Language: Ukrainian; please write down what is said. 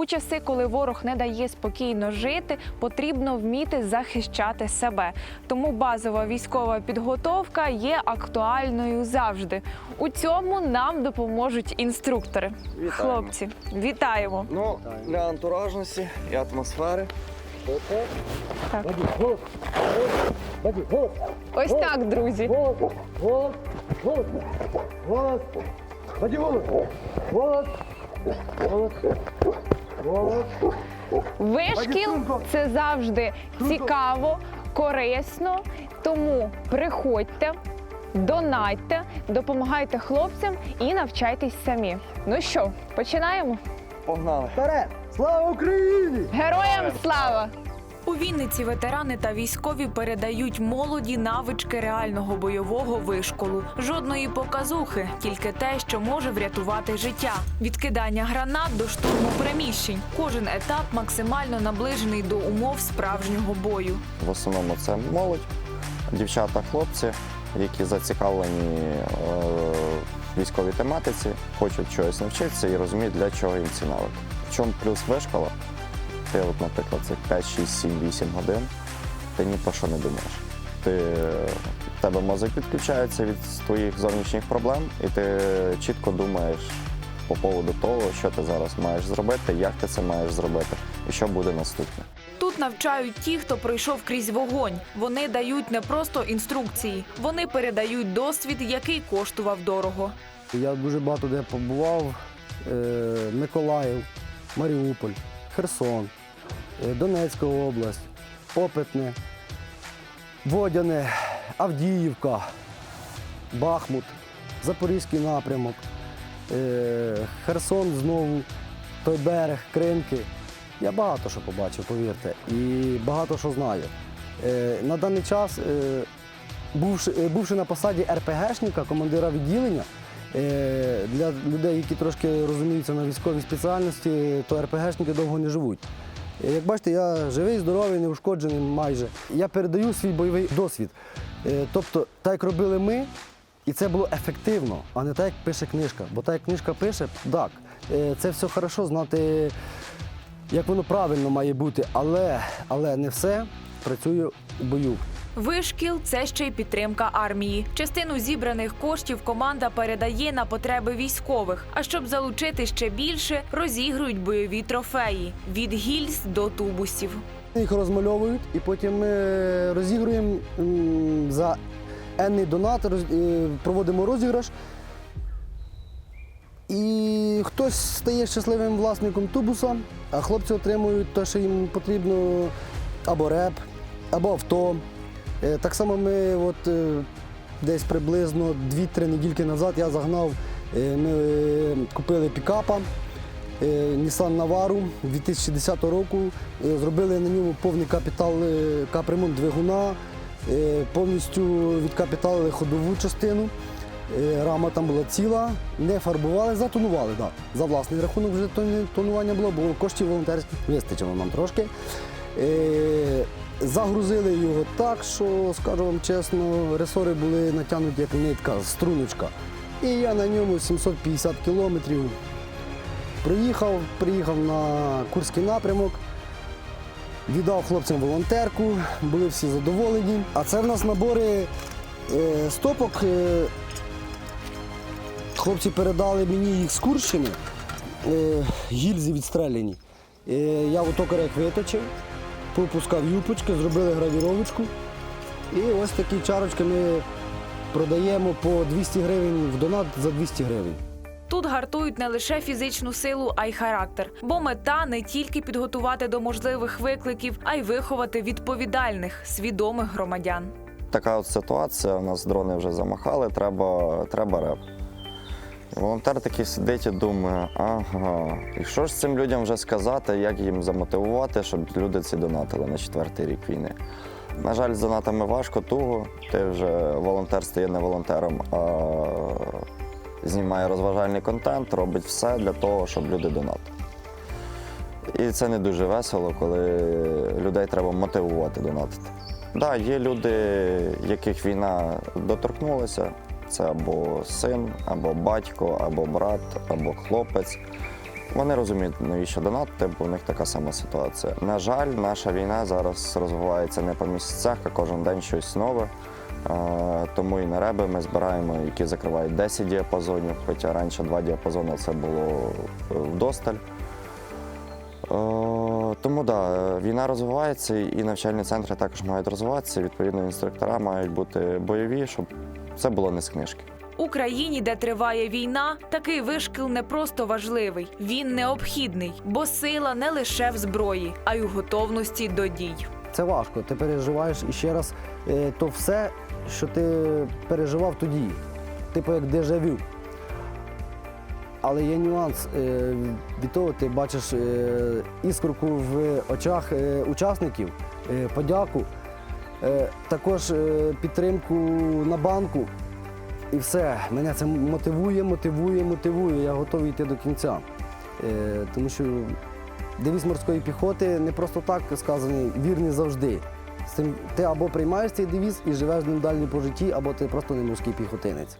У часи, коли ворог не дає спокійно жити, потрібно вміти захищати себе. Тому базова військова підготовка є актуальною завжди. У цьому нам допоможуть інструктори. Вітаємо. Хлопці, вітаємо! Ну, для антуражності і атмосфери. Так. Ось так, друзі. Голос, голос, голос, Вишкіл це завжди цікаво, корисно. Тому приходьте, донатьте, допомагайте хлопцям і навчайтесь самі. Ну що, починаємо? Погнали. Вперед! Слава Україні! Героям слава! У Вінниці ветерани та військові передають молоді навички реального бойового вишколу. Жодної показухи, тільки те, що може врятувати життя. Від кидання гранат до штурму приміщень. Кожен етап максимально наближений до умов справжнього бою. В основному це молодь, дівчата, хлопці, які зацікавлені е, в військовій тематиці, хочуть чогось навчитися і розуміють, для чого їм ці навики. В чому плюс вишкола? Ти, от, наприклад, цих 5, 6, 7, 8 годин, ти ні про що не думаєш. Ти, в тебе мозок відключається від твоїх зовнішніх проблем, і ти чітко думаєш по поводу того, що ти зараз маєш зробити, як ти це маєш зробити, і що буде наступне. Тут навчають ті, хто пройшов крізь вогонь. Вони дають не просто інструкції, вони передають досвід, який коштував дорого. Я дуже багато де побував. Е, Миколаїв, Маріуполь, Херсон, Донецька область, Опитне, Водяне, Авдіївка, Бахмут, Запорізький напрямок, е, Херсон знову, той берег, Кримки. Я багато що побачив, повірте, і багато що знаю. Е, На даний час, е, бувши, е, бувши на посаді РПГшника, командира відділення, е, для людей, які трошки розуміються на військовій спеціальності, то РПГшники довго не живуть. Е, Як бачите, я живий, здоровий, неушкоджений майже. Я передаю свій бойовий досвід. Е, Тобто, так як робили ми, і це було ефективно, а не так, як пише книжка. Бо так, як книжка пише, так, е, це все хорошо знати, як воно правильно має бути, але, але не все працює у бою. Вишкіл це ще й підтримка армії. Частину зібраних коштів команда передає на потреби військових. А щоб залучити ще більше, розігрують бойові трофеї від гільз до тубусів. Їх розмальовують і потім ми розігруємо за енний донат, е, проводимо розіграш. І хтось стає щасливим власником тубуса, а хлопці отримують те, що їм потрібно або реп, або авто. Е, Так само ми от, е, десь приблизно 2-3 недільки назад я загнав, е, ми купили пікапа. Nissan Navara 2010 року. Зробили на ньому повний капітал капремонт двигуна, повністю відкапіталили ходову частину. Рама там була ціла, не фарбували, затонували, да. За власний рахунок вже тонування було, бо коштів волонтерських вистачило нам трошки. Е, Загрузили його так, що, скажу вам чесно, ресори були натягнуті як нитка, струночка. І я на ньому 750 кілометрів Приїхав, приїхав на Курський напрямок, віддав хлопцям волонтерку, були всі задоволені. А це в нас набори е, стопок. Е, хлопці передали мені їх з Курщини, гільзи відстріляні. Е, я отокар як виточив, попускав юпочки, зробили гравіровочку. І ось такі чарочки ми продаємо по 200 гривень в донат за 200 гривень. Тут гартують не лише фізичну силу, а й характер. Бо мета не тільки підготувати до можливих викликів, а й виховати відповідальних, свідомих громадян. Така от ситуація, у нас дрони вже замахали, треба, треба реп. Волонтер такий сидить і думає, ага, і що ж цим людям вже сказати, як їм замотивувати, щоб люди ці донатили на четвертий рік війни. На жаль, з донатами важко, туго. Ти вже волонтер стає не волонтером, а знімає розважальний контент, робить все для того, щоб люди донатили. І це не дуже весело, коли людей треба мотивувати донатити. Так, да, є люди, яких війна доторкнулася. Це або син, або батько, або брат, або хлопець. Вони розуміють, навіщо донатити, бо у них така сама ситуація. На жаль, наша війна зараз розвивається не по місяцях, а кожен день щось нове. Тому і на реби ми збираємо, які закривають 10 діапазонів, хоча раніше два діапазони це було е, вдосталь. Е, Тому да, е, війна розвивається і навчальні центри також мають розвиватися. Відповідно, інструктора мають бути бойові, щоб це було не з книжки. У країні, де триває війна, такий вишкіл не просто важливий, він необхідний, бо сила не лише в зброї, а й у готовності до дій. Це важко. Ти переживаєш і ще раз е, то все, що ти переживав тоді, типу як дежавю. Але є нюанс. е, Від того ти бачиш е, іскорку в очах учасників, подяку, також е, підтримку на банку. І все. Мене це мотивує, мотивує, мотивує. Я готовий йти до кінця. Е, Тому що девіз морської піхоти не просто так сказаний, вірний завжди. Ти або приймаєш цей девіз і живеш ним далі по житті, або ти просто не морський піхотинець.